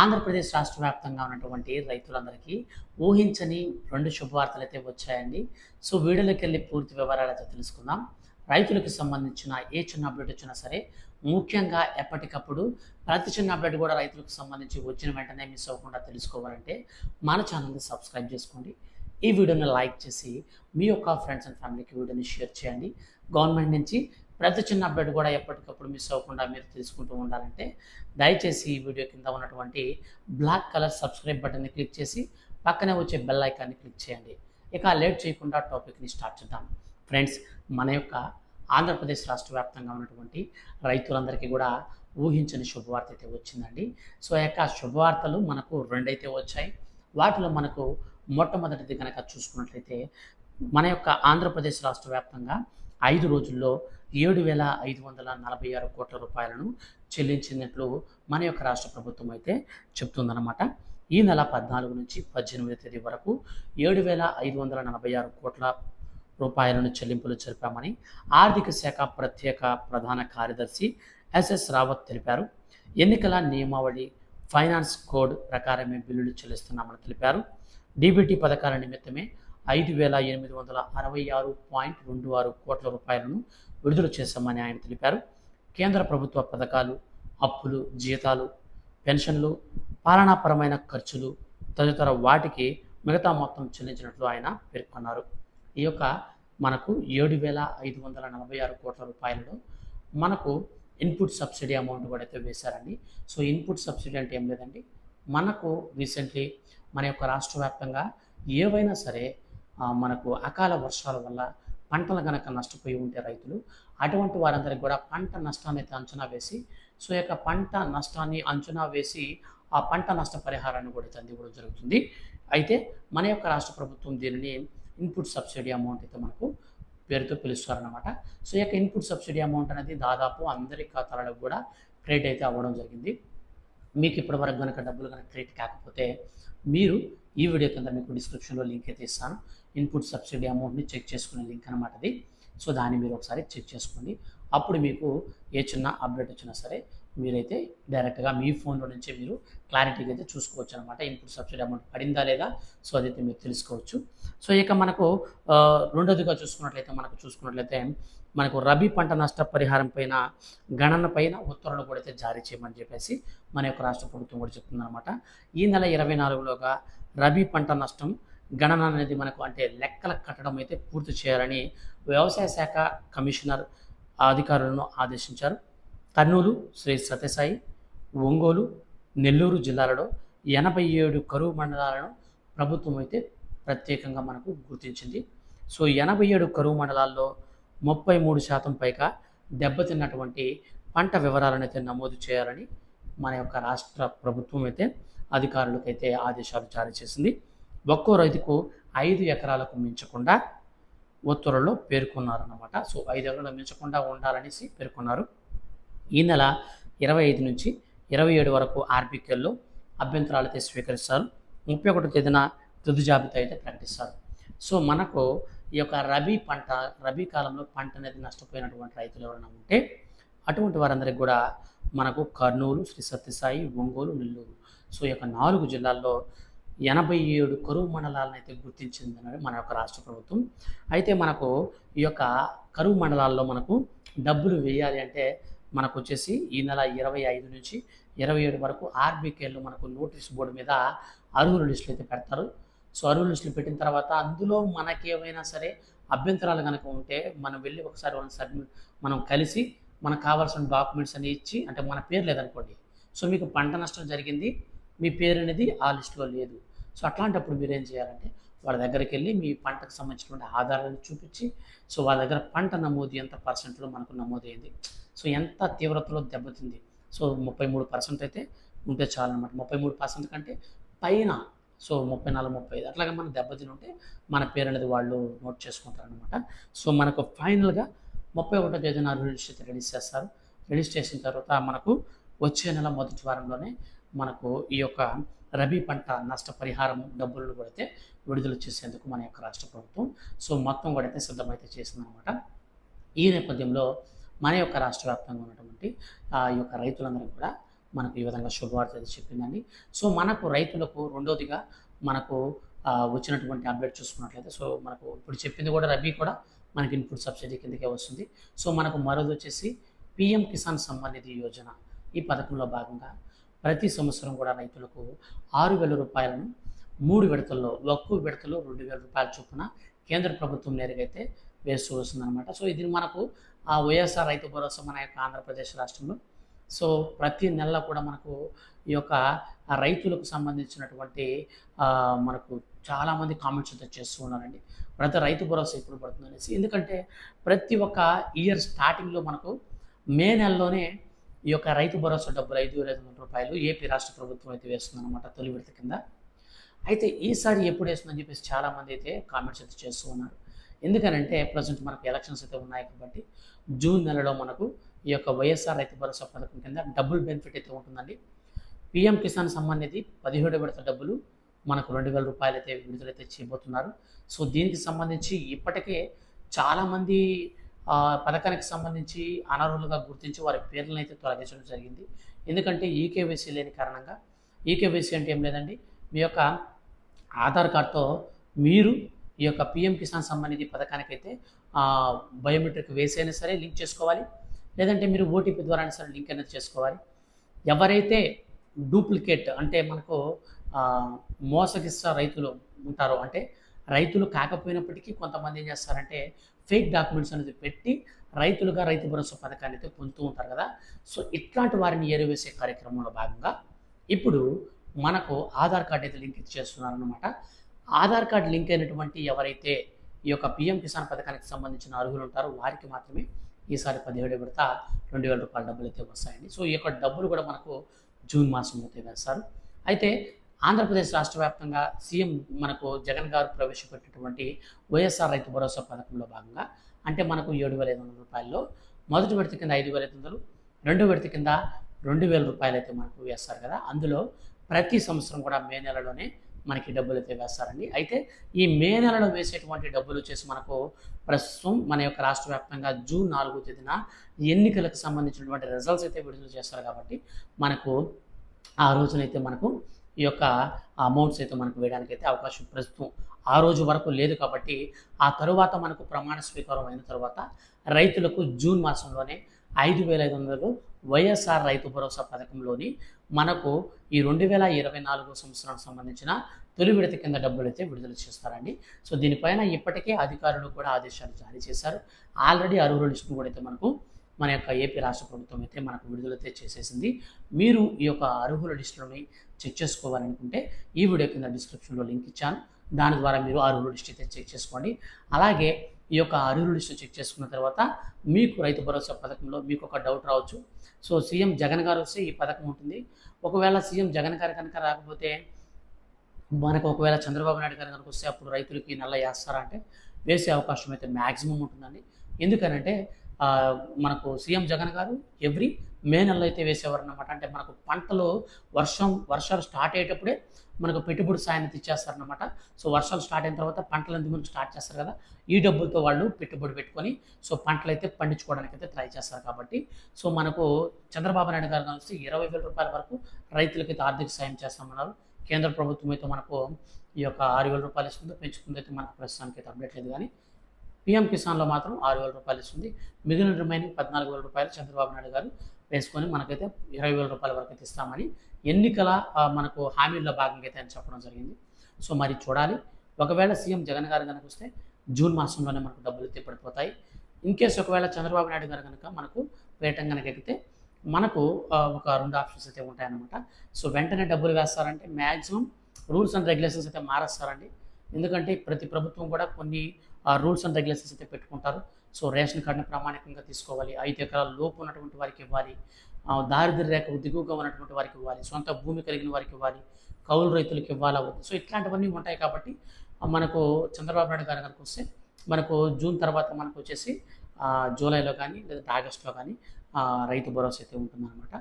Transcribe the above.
ఆంధ్రప్రదేశ్ రాష్ట్ర వ్యాప్తంగా ఉన్నటువంటి రైతులందరికీ ఊహించని రెండు శుభవార్తలు అయితే వచ్చాయండి. సో వీడియోలోకి వెళ్ళి పూర్తి వివరాలు అయితే తెలుసుకుందాం. రైతులకు సంబంధించిన ఏ చిన్న అప్డేట్ వచ్చినా సరే ముఖ్యంగా ఎప్పటికప్పుడు ప్రతి చిన్న అప్డేట్ కూడా రైతులకు సంబంధించి వచ్చిన వెంటనే మిస్ అవ్వకుండా తెలుసుకోవాలంటే మన ఛానల్ని సబ్స్క్రైబ్ చేసుకోండి. ఈ వీడియోని లైక్ చేసి మీ యొక్క ఫ్రెండ్స్ అండ్ ఫ్యామిలీకి వీడియోని షేర్ చేయండి. గవర్నమెంట్ నుంచి ప్రతి చిన్న అప్డేట్ కూడా ఎప్పటికప్పుడు మిస్ అవ్వకుండా మీరు తెలుసుకుంటూ ఉండాలంటే దయచేసి ఈ వీడియో కింద ఉన్నటువంటి బ్లాక్ కలర్ సబ్స్క్రైబ్ బటన్ని క్లిక్ చేసి పక్కనే వచ్చే బెల్ ఐకాన్ని క్లిక్ చేయండి. ఇక లేట్ చేయకుండా టాపిక్ని స్టార్ట్ చేద్దాం. ఫ్రెండ్స్ మన యొక్క ఆంధ్రప్రదేశ్ రాష్ట్ర వ్యాప్తంగా ఉన్నటువంటి రైతులందరికీ కూడా ఊహించని శుభవార్త అయితే వచ్చిందండి. సో ఆ యొక్క శుభవార్తలు మనకు రెండైతే వచ్చాయి. వాటిలో మనకు మొట్టమొదటిది కనుక చూసుకున్నట్లయితే మన యొక్క ఆంధ్రప్రదేశ్ రాష్ట్ర వ్యాప్తంగా ఐదు రోజుల్లో ఏడు వేల ఐదు వందల నలభై ఆరు కోట్ల రూపాయలను చెల్లించినట్లు మన యొక్క రాష్ట్ర ప్రభుత్వం అయితే చెప్తుందన్నమాట. ఈ నెల పద్నాలుగు నుంచి పద్దెనిమిది తేదీ వరకు ఏడు వేల ఐదు వందల నలభై ఆరు కోట్ల రూపాయలను చెల్లింపులు జరిపామని ఆర్థిక శాఖ ప్రత్యేక ప్రధాన కార్యదర్శి ఎస్ఎస్ రావత్ తెలిపారు. ఎన్నికల నియమావళి ఫైనాన్స్ కోడ్ ప్రకారమే బిల్లులు చెల్లిస్తున్నామని తెలిపారు. డీబీటీ పథకాల నిమిత్తమే ఐదు వేల ఎనిమిది వందల అరవై ఆరు పాయింట్ రెండు ఆరు కోట్ల రూపాయలను విడుదల చేశామని ఆయన తెలిపారు. కేంద్ర ప్రభుత్వ పథకాలు అప్పులు జీతాలు పెన్షన్లు పాలనాపరమైన ఖర్చులు తదితర వాటికి మిగతా మొత్తం చెల్లించినట్లు ఆయన పేర్కొన్నారు. ఈ యొక్క మనకు ఏడు వేల ఐదు వందల నలభై ఆరు కోట్ల రూపాయలలో మనకు ఇన్పుట్ సబ్సిడీ అమౌంట్ కూడా అయితే వేశారండి. సో ఇన్పుట్ సబ్సిడీ అంటే ఏం లేదండి. మనకు రీసెంట్లీ మన యొక్క రాష్ట్ర వ్యాప్తంగా ఏవైనా సరే మనకు అకాల వర్షాల వల్ల పంటలు కనుక నష్టపోయి ఉంటే రైతులు అటువంటి వారందరికీ కూడా పంట నష్టాన్ని అయితే అంచనా వేసి సో ఈ యొక్క పంట నష్టాన్ని అంచనా వేసి ఆ పంట నష్ట పరిహారాన్ని కూడా అయితే అందివ్వడం జరుగుతుంది. అయితే మన యొక్క రాష్ట్ర ప్రభుత్వం దీనిని ఇన్పుట్ సబ్సిడీ అమౌంట్ అయితే మనకు పేరుతో పిలుస్తారనమాట సో యొక్క ఇన్పుట్ సబ్సిడీ అమౌంట్ అనేది దాదాపు అందరి ఖాతాలకు కూడా క్రెడిట్ అయితే అవ్వడం జరిగింది. మీకు ఇప్పటివరకు కనుక డబ్బులు కనుక క్రెడిట్ కాకపోతే మీరు ఈ వీడియో కింద మీకు డిస్క్రిప్షన్లో లింక్ అయితే ఇస్తాను. ఇన్పుట్ సబ్సిడీ అమౌంట్ని చెక్ చేసుకునే లింక్ అనమాట అది. సో దాన్ని మీరు ఒకసారి చెక్ చేసుకోండి. అప్పుడు మీకు ఏ చిన్న అప్డేట్ వచ్చినా సరే మీరైతే డైరెక్ట్గా మీ ఫోన్లో నుంచే మీరు క్లారిటీగా అయితే చూసుకోవచ్చు అనమాట ఇన్పుట్ సబ్సిడీ అమౌంట్ పడిందా లేదా? సో అదైతే మీరు తెలుసుకోవచ్చు. సో ఇక మనకు రెండోదిగా చూసుకున్నట్లయితే మనకు చూసుకున్నట్లయితే మనకు రబీ పంట నష్ట పరిహారం పైన గణన పైన ఉత్తర్వులు కూడా అయితే జారీ చేయమని చెప్పేసి మన యొక్క రాష్ట్ర ప్రభుత్వం కూడా చెప్తుందనమాట ఈ నెల ఇరవై నాలుగులోగా రబీ పంట నష్టం గణన అనేది మనకు అంటే లెక్కల కట్టడం అయితే పూర్తి చేయాలని వ్యవసాయ శాఖ కమిషనర్ అధికారులను ఆదేశించారు. కర్నూలు శ్రీ సత్యసాయి ఒంగోలు నెల్లూరు జిల్లాలలో ఎనభై ఏడు కరువు మండలాలను ప్రభుత్వం అయితే ప్రత్యేకంగా మనకు గుర్తించింది. సో ఎనభై ఏడు కరువు మండలాల్లో ముప్పై మూడు శాతం పైగా దెబ్బతిన్నటువంటి పంట వివరాలను అయితే నమోదు చేయాలని మన యొక్క రాష్ట్ర ప్రభుత్వం అయితే అధికారులకైతే ఆదేశాలు జారీ చేసింది. ఒక్కో రైతుకు ఐదు ఎకరాలకు మించకుండా ఉత్తర్వుల్లో పేర్కొన్నారన్నమాట. సో ఐదు ఎకరాలు మించకుండా ఉండాలనేసి పేర్కొన్నారు. ఈ నెల ఇరవై ఐదు నుంచి ఇరవై ఏడు వరకు ఆర్బీకేల్లో అభ్యంతరాలు అయితే స్వీకరిస్తారు. ముప్పై ఒకటో తేదీన తుది జాబితా అయితే ప్రకటిస్తారు. సో మనకు ఈ యొక్క రబీ పంట రబీ కాలంలో పంట అనేది నష్టపోయినటువంటి రైతులు ఎవరైనా ఉంటే అటువంటి వారందరికీ కూడా మనకు కర్నూలు శ్రీ సత్యసాయి ఒంగోలు నెల్లూరు సో ఈ యొక్క నాలుగు జిల్లాల్లో ఎనభై ఏడు కరువు మండలాలను అయితే గుర్తించింది మన యొక్క రాష్ట్ర ప్రభుత్వం. అయితే మనకు ఈ యొక్క కరువు మండలాల్లో మనకు డబ్బులు వేయాలి అంటే మనకు వచ్చేసి ఈ నెల ఇరవై ఐదు నుంచి ఇరవై ఏడు వరకు ఆర్బీకేలో మనకు నోటీస్ బోర్డు మీద అర్హుల లిస్టులు అయితే పెడతారు. సో అర్హుల లిస్టులు పెట్టిన తర్వాత అందులో మనకి ఏమైనా సరే అభ్యంతరాలు కనుక ఉంటే మనం వెళ్ళి ఒకసారి వాళ్ళని సబ్మిట్ మనం కలిసి మనకు కావాల్సిన డాక్యుమెంట్స్ అన్ని ఇచ్చి అంటే మన పేరు లేదనుకోండి. సో మీకు పంట నష్టం జరిగింది మీ పేరు అనేది ఆ లిస్టులో లేదు. సో అట్లాంటప్పుడు మీరు ఏం చేయాలంటే వాళ్ళ దగ్గరికి వెళ్ళి మీ పంటకు సంబంధించినటువంటి ఆధారాలను చూపించి సో వాళ్ళ దగ్గర పంట నమోదు ఎంత పర్సెంట్లో మనకు నమోదైంది. సో ఎంత తీవ్రతలో దెబ్బతింది. సో ముప్పై మూడు పర్సెంట్ అయితే ఉంటే చాలన్నమాట. ముప్పై మూడు పర్సెంట్ కంటే పైన సో ముప్పై నాలుగు ముప్పై ఐదు అట్లాగే మనం దెబ్బతిని ఉంటే మన పేరు అనేది వాళ్ళు నోట్ చేసుకుంటారు అనమాట సో మనకు ఫైనల్గా ముప్పై ఒకటో తేదీన రిలీజ్ రిలీజ్ చేస్తారు. రిలీజ్ చేసిన తర్వాత మనకు వచ్చే నెల మొదటి వారంలోనే మనకు ఈ యొక్క రబీ పంట నష్టపరిహారం డబ్బులను కూడా అయితే విడుదల చేసేందుకు మన యొక్క రాష్ట్ర ప్రభుత్వం. సో మొత్తం కూడా అయితే సిద్ధమైతే చేసిందనమాట ఈ నేపథ్యంలో మన యొక్క రాష్ట్ర వ్యాప్తంగా ఉన్నటువంటి ఆ యొక్క రైతులందరూ కూడా మనకు ఈ విధంగా శుభవార్త అది చెప్పిందండి. సో మనకు రైతులకు రెండోదిగా మనకు వచ్చినటువంటి అప్డేట్ చూసుకున్నట్లయితే సో మనకు ఇప్పుడు చెప్పింది కూడా రబీ కూడా మనకి ఇన్పుట్ సబ్సిడీ కిందకే వస్తుంది. సో మనకు మరోది వచ్చేసి పిఎం కిసాన్ సమ్మాన్ నిధి యోజన ఈ పథకంలో భాగంగా ప్రతి సంవత్సరం కూడా రైతులకు ఆరు వేల రూపాయలను మూడు విడతల్లో ఒక్కో విడతలో రెండు వేల రూపాయల చొప్పున కేంద్ర ప్రభుత్వం నేరుగా అయితే వేస్తూ వస్తుందన్నమాట సో ఇది మనకు ఆ వైఎస్ఆర్ రైతు భరోసా మన యొక్క ఆంధ్రప్రదేశ్ రాష్ట్రంలో. సో ప్రతి నెల కూడా మనకు ఈ యొక్క రైతులకు సంబంధించినటువంటి మనకు చాలామంది కామెంట్స్ అయితే చేస్తూ ఉన్నారండి. ప్రతి రైతు భరోసా ఎప్పుడు పడుతుంది అనేసి ఎందుకంటే ప్రతి ఒక్క ఇయర్ స్టార్టింగ్లో మనకు మే నెలలోనే ఈ యొక్క రైతు భరోసా డబ్బులు ఐదు వేల ఐదు వందల రూపాయలు ఏపీ రాష్ట్ర ప్రభుత్వం అయితే వేస్తుందన్నమాట తొలి విడత కింద. అయితే ఈసారి ఎప్పుడు వేస్తుందని చెప్పేసి చాలామంది అయితే కామెంట్స్ అయితే చేస్తూ ఉన్నారు. ఎందుకనంటే ప్రజెంట్ మనకు ఎలక్షన్స్ అయితే ఉన్నాయి కాబట్టి జూన్ నెలలో మనకు ఈ యొక్క వైఎస్ఆర్ రైతు భరోసా పథకం కింద డబుల్ బెనిఫిట్ అయితే ఉంటుందండి. పిఎం కిసాన్ సంబంధించి పదిహేడు విడత డబ్బులు మనకు రెండు వేల రూపాయలు అయితే విడుదలైతే చేయబోతున్నారు. సో దీనికి సంబంధించి ఇప్పటికే చాలామంది పథకానికి సంబంధించి అనర్హులుగా గుర్తించి వారి పేర్లను అయితే తొలగించడం జరిగింది. ఎందుకంటే ఈకేవైసీ లేని కారణంగా ఈకేవైసీ అంటే ఏం లేదండి మీ యొక్క ఆధార్ కార్డ్తో మీరు ఈ యొక్క పిఎం కిసాన్ సంబంధించి పథకానికైతే బయోమెట్రిక్ వేసి అయినా సరే లింక్ చేసుకోవాలి. లేదంటే మీరు ఓటీపీ ద్వారా అయినా సరే లింక్ అనేది చేసుకోవాలి. ఎవరైతే డూప్లికేట్ అంటే మనకు మోసగిస్త మోసగిస్తా రైతులు ఉంటారో అంటే రైతులు కాకపోయినప్పటికీ కొంతమంది ఏం చేస్తారంటే ఫేక్ డాక్యుమెంట్స్ అనేది పెట్టి రైతులుగా రైతు భరోసా పథకాన్ని అయితే పొందుతూ ఉంటారు కదా. సో ఇట్లాంటి వారిని ఏరువేసే కార్యక్రమంలో భాగంగా ఇప్పుడు మనకు ఆధార్ కార్డ్ అయితే లింక్ చేస్తున్నారన్నమాట. ఆధార్ కార్డ్ లింక్ అయినటువంటి ఎవరైతే ఈ యొక్క పిఎం కిసాన్ పథకానికి సంబంధించిన అర్హులు ఉంటారో వారికి మాత్రమే ఈసారి పదిహేడు విడత రెండు వేల రూపాయల డబ్బులు అయితే వస్తాయండి. సో ఈ యొక్క డబ్బులు కూడా మనకు జూన్ మాసంలో అయితే వేస్తారు. అయితే ఆంధ్రప్రదేశ్ రాష్ట్ర వ్యాప్తంగా సీఎం మనకు జగన్ గారు ప్రవేశపెట్టినటువంటి వైఎస్ఆర్ రైతు భరోసా పథకంలో భాగంగా అంటే మనకు ఏడు వేల ఐదు వందల రూపాయల్లో మొదటి విడత కింద ఐదు వేల ఐదు వందలు రెండో విడత కింద రెండు వేల రూపాయలు అయితే మనకు వేస్తారు కదా. అందులో ప్రతి సంవత్సరం కూడా మే నెలలోనే మనకి డబ్బులు అయితే వేస్తారండి. అయితే ఈ మే నెలలో వేసేటువంటి డబ్బులు వచ్చేసి మనకు ప్రస్తుతం మన యొక్క రాష్ట్ర వ్యాప్తంగా జూన్ నాలుగో తేదీన ఎన్నికలకు సంబంధించినటువంటి రిజల్ట్స్ అయితే విడుదల చేస్తారు కాబట్టి మనకు ఆ రోజునైతే మనకు ఈ యొక్క అమౌంట్స్ అయితే మనకు వేయడానికి అయితే అవకాశం ప్రస్తుతం ఆ రోజు వరకు లేదు కాబట్టి ఆ తరువాత మనకు ప్రమాణ స్వీకారం అయిన తర్వాత రైతులకు జూన్ మాసంలోనే ఐదు వేల ఐదు వందలు వైఎస్ఆర్ రైతు భరోసా పథకంలోని మనకు ఈ రెండు వేల ఇరవై నాలుగు సంవత్సరానికి సంబంధించిన తొలి విడత కింద డబ్బులు అయితే విడుదల చేస్తారండి. సో దీనిపైన ఇప్పటికే అధికారులు కూడా ఆదేశాలు జారీ చేశారు. ఆల్రెడీ అరువుల లిస్టు కూడా అయితే మనకు మన యొక్క ఏపీ రాష్ట్ర ప్రభుత్వం అయితే మనకు విడుదలైతే చేసేసింది. మీరు ఈ యొక్క అర్హుల లిస్టులని చెక్ చేసుకోవాలనుకుంటే ఈ వీడియో కింద డిస్క్రిప్షన్లో లింక్ ఇచ్చాను. దాని ద్వారా మీరు అర్హుల లిస్ట్ అయితే చెక్ చేసుకోండి. అలాగే ఈ యొక్క అర్హుల లిస్టు చెక్ చేసుకున్న తర్వాత మీకు రైతు భరోసా పథకంలో మీకు ఒక డౌట్ రావచ్చు. సో సీఎం జగన్ గారు వస్తే ఈ పథకం ఉంటుంది. ఒకవేళ సీఎం జగన్ గారు కనుక రాకపోతే మనకు ఒకవేళ చంద్రబాబు నాయుడు గారు కనుక వస్తే అప్పుడు రైతులకి నల్ల వేస్తారా అంటే వేసే అవకాశం అయితే మ్యాక్సిమం ఉంటుందండి. ఎందుకనంటే మనకు సీఎం జగన్ గారు ఎవ్రీ మే నెలలో అయితే వేసేవారు అనమాట అంటే మనకు పంటలు వర్షం వర్షాలు స్టార్ట్ అయ్యేటప్పుడే మనకు పెట్టుబడి సాయం ఇచ్చేస్తారనమాట సో వర్షాలు స్టార్ట్ అయిన తర్వాత పంటలు అందుకు స్టార్ట్ చేస్తారు కదా ఈ డబ్బులతో వాళ్ళు పెట్టుబడి పెట్టుకొని సో పంటలు అయితే పండించుకోవడానికి అయితే ట్రై చేస్తారు కాబట్టి. సో మనకు చంద్రబాబు నాయుడు గారు కలిసి ఇరవై వేల రూపాయల వరకు రైతులకైతే ఆర్థిక సాయం చేస్తామన్నారు. కేంద్ర ప్రభుత్వం అయితే మనకు ఈ యొక్క ఆరు వేల రూపాయలు ఇస్తుందో పెంచుకుందో అయితే మనకు ప్రస్తుతానికి అయితే అప్డేట్ లేదు కానీ పిఎం కిసాన్లో మాత్రం ఆరు వేల రూపాయలు ఇస్తుంది. మిగిలిన రిమైనింగ్ పద్నాలుగు వేల రూపాయలు చంద్రబాబు నాయుడు గారు వేసుకొని మనకైతే ఇరవై వేల రూపాయల వరకు అయితే ఇస్తామని ఎన్నికల మనకు హామీల్లో భాగంగా అయితే అని చెప్పడం జరిగింది. సో మరి చూడాలి. ఒకవేళ సీఎం జగన్ గారు కనుక వస్తే జూన్ మాసంలోనే మనకు డబ్బులు తెప్పడిపోతాయి పడిపోతాయి. ఇన్ కేసు ఒకవేళ చంద్రబాబు నాయుడు గారు కనుక మనకు వేయటం కనుక ఎక్కితే మనకు ఒక రెండు ఆప్షన్స్ అయితే ఉంటాయన్నమాట. సో వెంటనే డబ్బులు వేస్తారంటే మ్యాక్సిమం రూల్స్ అండ్ రెగ్యులేషన్స్ అయితే మారేస్తారండి. ఎందుకంటే ప్రతి ప్రభుత్వం కూడా కొన్ని రూల్స్ అండ్ రెగ్యులేషన్స్ అయితే పెట్టుకుంటారు. సో రేషన్ కార్డుని ప్రామాణికంగా తీసుకోవాలి. ఐదు ఎకరాల లోపు ఉన్నటువంటి వారికి ఇవ్వాలి. దారిద్ర్య రేఖ దిగువగా ఉన్నటువంటి వారికి ఇవ్వాలి. సొంత భూమి కలిగిన వారికి ఇవ్వాలి. కౌలు రైతులకు ఇవ్వాలా సో ఇట్లాంటివన్నీ ఉంటాయి కాబట్టి మనకు చంద్రబాబు నాయుడు గారు కనుక వస్తే మనకు జూన్ తర్వాత మనకు వచ్చేసి జూలైలో కానీ లేదా ఆగస్టులో కానీ రైతు భరోసా అయితే ఉంటుందన్నమాట.